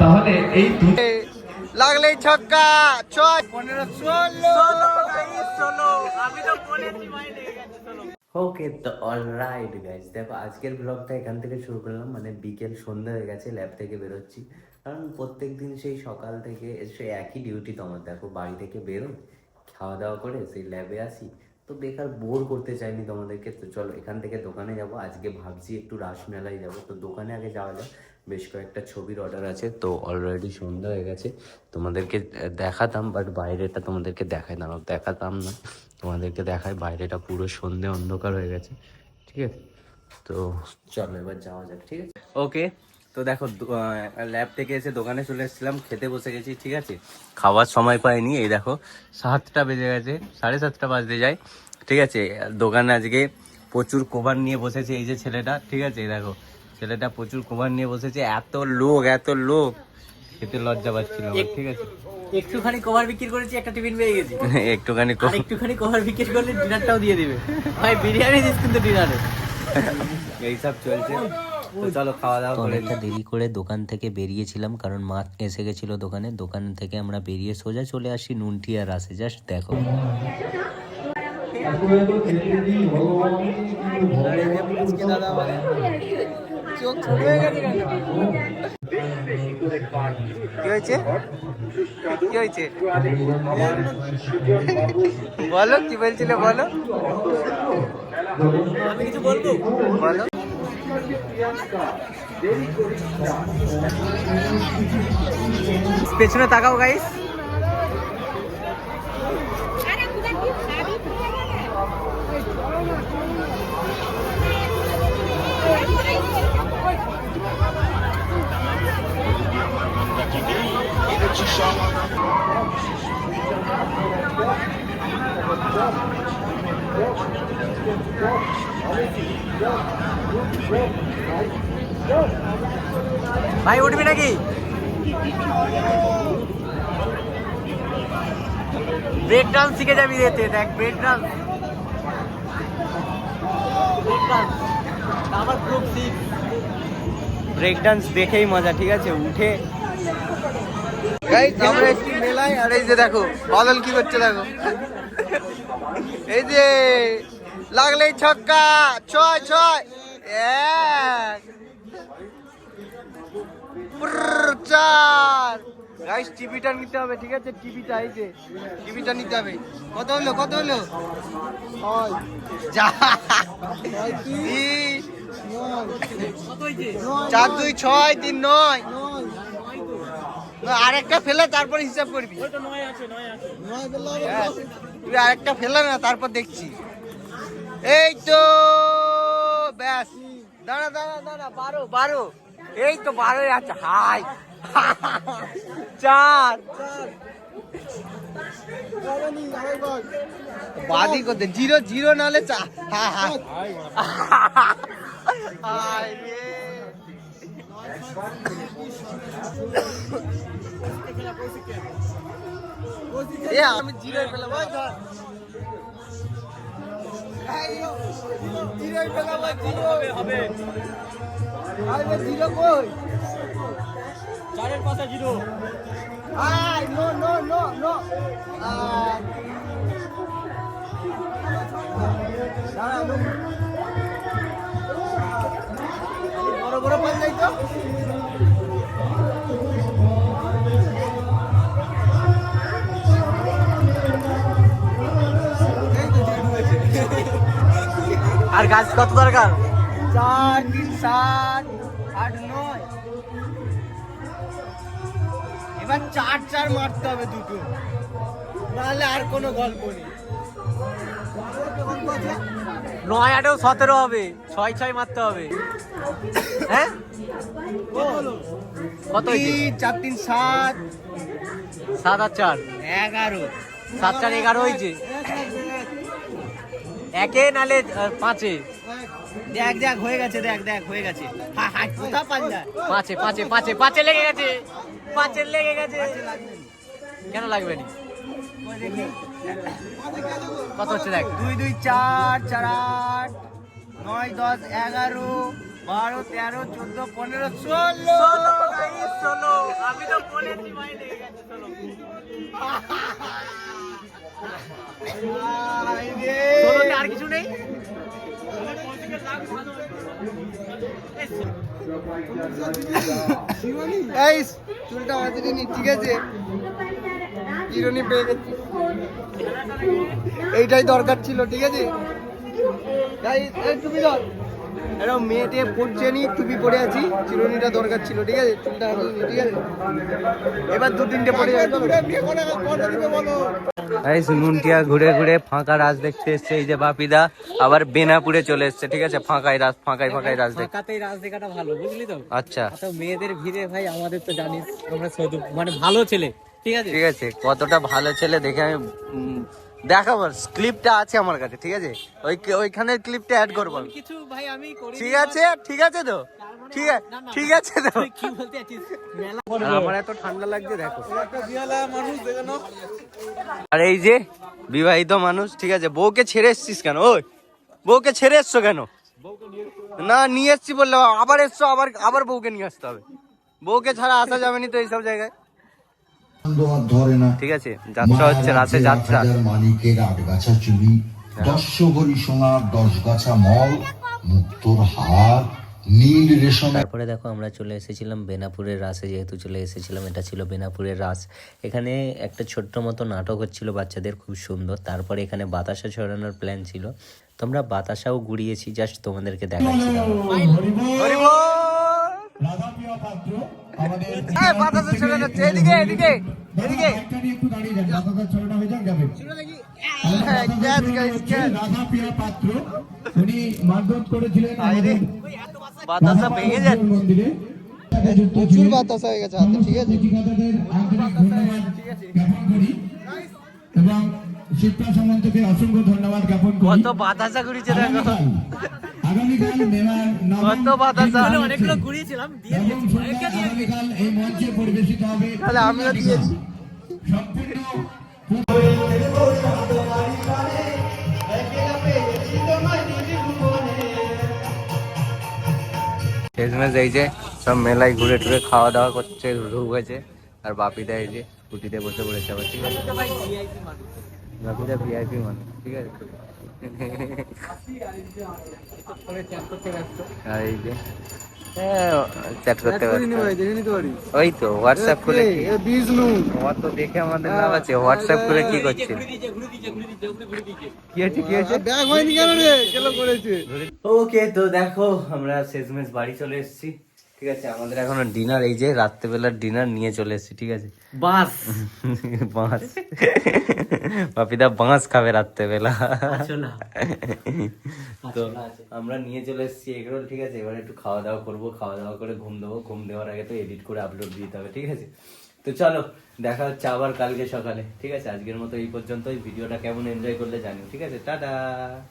তাহলে এই দু লাগলেই ছক্কা ছয়। পনেরো ষোলো। আমি তো বলেছি ভাই লেগে গেছে ষোলো। ওকে তো অলরাইট গাইজ দেখো আজকের ব্লগটা এখান থেকে শুরু করলাম মানে বিকেল সন্ধ্যা হয়ে গেছে ল্যাব থেকে বেরোচ্ছি। কারণ প্রত্যেক দিন সেই সকাল থেকে সেই একই ডিউটি তো আমার। দেখো বাড়ি থেকে বেরোই খাওয়া দাওয়া করে সেই ল্যাবে আসি। তো বেকার বোর করতে চাইনি তোমাদেরকে। তো চলো এখান থেকে দোকানে যাব। আজকে ভাবছি একটু রাসমেলায় যাব। তো দোকানে আগে যাওয়া যাক। বেশ কয়েকটা ছবির অর্ডার আছে, তো অলরেডি সন্ধ্যা হয়ে গেছে। তোমাদেরকে দেখাতাম বাট বাইরেটা তোমাদেরকে দেখাই না। দেখাতাম না, তোমাদেরকে দেখায় বাইরেটা পুরো সন্ধে অন্ধকার হয়ে গেছে, ঠিক আছে? তো চলো, এবার যাওয়া যাক, ঠিক আছে? ওকে তো দেখো ল্যাব থেকে এসে দোকানে চলে এসেছিলাম, খেতে বসে গেছি, ঠিক আছে? খাওয়ার সময় পাইনি, এই দেখো, সাতটা বেজে গেছে, সাড়ে সাতটা বাজতে যায়, ঠিক আছে? দোকানে আজকে প্রচুর কভার নিয়ে বসেছে এই যে ছেলেটা, ঠিক আছে? এই দেখো ছেলেটা প্রচুর কভার নিয়ে বসেছে এত লোক এত লোক। খেতে লজ্জা পাচ্ছিল ঠিক আছে। একটুখানি কভার বিক্রি করেছি একটা টিফিন পেয়ে গেছি। একটুখানি একটুখানি কভার বিক্রি করলে ডিনারটাও দিয়ে দিবে। ভাই বিরিয়ানি দিস কিন্তু ডিনারে। এইসব চলছে। চলো খাওয়া দাওয়া অনেকটা দেরি করে দোকান থেকে বেরিয়েছিলাম কারণ মা এসে গেছিল দোকানে। দোকান থেকে আমরা বেরিয়ে সোজা চলে আসি নুনটি আর আসে জাস্ট দেখো। কি হয়েছে? কি হয়েছে? বলো কি বলছিলে বলো? আমি কিছু বলব? বলো। পেছনে তাকাও গাইস ভাই, উঠবি নাকি? ব্রেক ডান্স শিখে যাবি যেতে দেখ ব্রেক ডান্স ব্রেক ডান্স আমার গ্রুপ সিক্স ব্রেক ডান্স দেখেই মজা, ঠিক আছে? উঠে আর এই যে দেখো কি করছে দেখো। এই যে, লাগলেই ছক্কা, ছয় ছয় চার গাইস টিভিটা নিতে হবে ঠিক আছে? টিভিটা এই যে টিভিটা নিতে হবে। কত হলো কত হলো? চার দুই ছয় তিন নয়। আরেকটা ফেলে তারপর হিসাব করবি। হ্যাঁ, তুই আরেকটা ফেলে না তারপর দেখছি। এই তো ব্যাস। দাঁড়া দাঁড়া দাঁড়া বারো বারো। এই তো বারোই আছে হাই। চার। বাদি করতে। জিরো জিরো নাহলে চা হ্যাঁ হ্যাঁ এ আমি জিরো পেলাম জিরো পেলাম জিরো। হবে হবে জিরো কই? চারের পাশে zero. I no no no no. বড় বড় পাল যাই তো? আর গাছ কত দরকার? চার তিন সাত আট নয়। এবার চার চার মারতে হবে দুটো। নাহলে আর কোনো গল্প নেই। নয় আটেও সতেরো হবে ছয় ছয় মারতে হবে। হ্যাঁ? কত চার তিন সাত। সাত আর চার। এগারো। সাত চার এগারো হয়েছে। একে নালে পাঁচে। দেখ দেখ হয়ে গেছে দেখ দেখ হয়ে গেছে। পাঁচে পাঁচে পাঁচে পাঁচে লেগে গেছে। পাঁচে লেগে গেছে। কেন লাগবে নি? কত হচ্ছে দেখ? দুই দুই চার চার আট নয় দশ এগারো বারো তেরো চোদ্দ পনেরো ষোলো। ষোলো বলেছি গেছে চলো ষোলোতে আর কিছু নেই? এই, চুলটা মাঝে নি ঠিক আছে? ইরনি পেয়ে গেছি। এইটাই দরকার ছিল, ঠিক আছে? তুমি ধর। এরকম মেয়েটে পড়ছে নি টুপি পরে আছি চিরুনিটা দরকার ছিল ঠিক আছে? চুলটা ঠিক আছে? এবার দু তিনটে পরে এই নুনটিয়া ঘুরে ঘুরে ফাঁকা রাজ দেখতে এসছে এই যে বাপিদা আবার বেনাপুরে চলে এসছে ঠিক আছে? ফাঁকাই রাজ ফাঁকাই ফাঁকাই রাজ ফাঁকাতেই রাজ দেখাটা ভালো বুঝলি তো? আচ্ছা। এত মেয়েদের ভিড়ে ভাই আমাদের তো জানিস আমরা মানে ভালো ছেলে ঠিক আছে? ঠিক আছে কতটা ভালো ছেলে দেখে আমি উম, দেখাবো ক্লিপটা আছে আমার কাছে ঠিক আছে? ওই ওইখানের ক্লিপটা অ্যাড করব। কিছু ভাই আমি করি ঠিক আছে ঠিক আছে তো? ঠিক আছে ঠিক আছে তো? কি বলতে আছিস আমার এত ঠান্ডা লাগছে দেখো। আর এই যে বিবাহিত মানুষ ঠিক আছে? বউকে ছেড়ে এসছিস কেন? ওই বউকে ছেড়ে এসছো কেন? না নিয়ে এসছি বললে আবার এসছো আবার আবার বউকে নিয়ে আসতে হবে। বউকে ছাড়া আসা যাবে না তো এইসব জায়গায়? ধরে না। ঠিক আছে যাত্রা হচ্ছে রাতে যাত্রা। হাজার আট গাছা চুরি দশ ভরি সোনার দশ গাছা মল মুক্তোর হার নীল রেশম তারপরে দেখো আমরা চলে এসেছিলাম বেনাপুরের রাসে যেহেতু চলে এসেছিলাম এটা ছিল বেনাপুরের রাস। এখানে একটা ছোট্ট মতো নাটক হচ্ছিল বাচ্চাদের খুব সুন্দর। তারপরে এখানে বাতাসা ছড়ানোর প্ল্যান ছিল। তোমরা বাতাসাও গুড়িয়েছি জাস্ট তোমাদেরকে দেখাচ্ছিলাম এই, বাতাসে ছেড়ে যাচ্ছে। এদিকে এদিকে এদিকে। হ্যাঁ, গ্যাস, গ্যাস, গ্যাস। পাত্র। উনি মারধর করেছিলেন আমাদের বাতাসা ভেঙে যাচ্ছে। মন্দিরে। প্রচুর। বাতাস হয়ে গেছে হাতে ঠিক আছে? ঠিকাদারদের আন্তরিক ধন্যবাদ জ্ঞাপন করি। এবং শিবপ্রা সামন্তকে অসংখ্য ধন্যবাদ জ্ঞাপন কত বাতাসা ঘুরিছে দেখো। আগামীকাল মেলার নবম অনেকগুলো ঘুরিয়েছিলাম দিয়ে। আগামীকাল এই মঞ্চে পরিবেশিত হবে। তাহলে আমিও দিয়েছি শেষমেশ এই যে সব মেলায় ঘুরে টুরে খাওয়া দাওয়া করছে ঢুক হয়েছে আর বাপিদা এই যে স্কুটিতে বসে পড়েছে আবার। ঠিক আছে ভিআইপি মানুষ ঠিক আছে ফোনে chat করতে ব্যস্ত। আর এই যে চ্যাট করতে করিনি ভাই পারছে দেখে নিতে পারি। ওই তো হোয়াটসঅ্যাপ করে কি? এ বিষ্ণু। তোমার তো দেখে আমাদের লাভ আছে হোয়াটসঅ্যাপ করে কি করেছে? ওকে তো দেখো আমরা শেষমেশ বাড়ি চলে এসেছি। ঠিক আছে আমাদের এখনও ডিনার এই যে রাত্রেবেলার ডিনার নিয়ে চলে এসেছি ঠিক আছে? বাস। বাঁশ বাপিদা বাঁশ খাবে রাত্রেবেলা। তো আমরা নিয়ে চলে এসেছি এগরোল ঠিক আছে? এবার একটু খাওয়া দাওয়া করব খাওয়া দাওয়া করে ঘুম দেবো ঘুম দেওয়ার আগে তো এডিট করে আপলোড দিতে হবে ঠিক আছে? তো চলো দেখা হচ্ছে আবার কালকে সকালে ঠিক আছে? আজকের মতো এই পর্যন্ত এই ভিডিওটা কেমন এনজয় করলে জানি ঠিক আছে? টাটা!